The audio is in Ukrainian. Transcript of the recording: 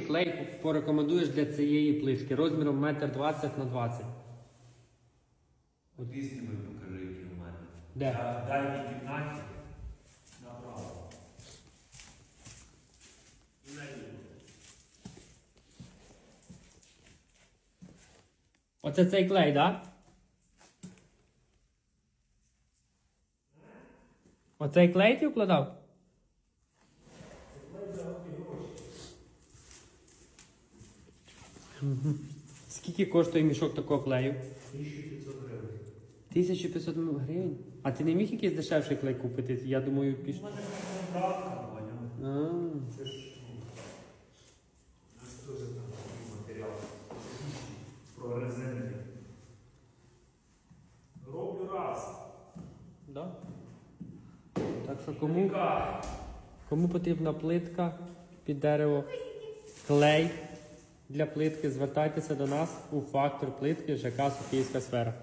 Клей порекомендуєш для цієї плитки розміром 1,20 на 20 Піснями покажи, які в мене. Де? В дальній кімнаті направо. І наліво. Оце цей клей, так? Да? Оцей клей ти вкладав? Скільки коштує мішок такого клею? 1500 гривень. 1500 гривень. А ти не міг якийсь дешевший клей купити? Я думаю, піш... У мене контрактка? А, Це ж, ну, у нас теж там такий матеріал. Прорезинений. Роблю раз. да? Так що Кому? кому потрібна плитка під дерево, клей для плитки, звертайтеся до нас у фактор плитки ЖК Софійська сфера.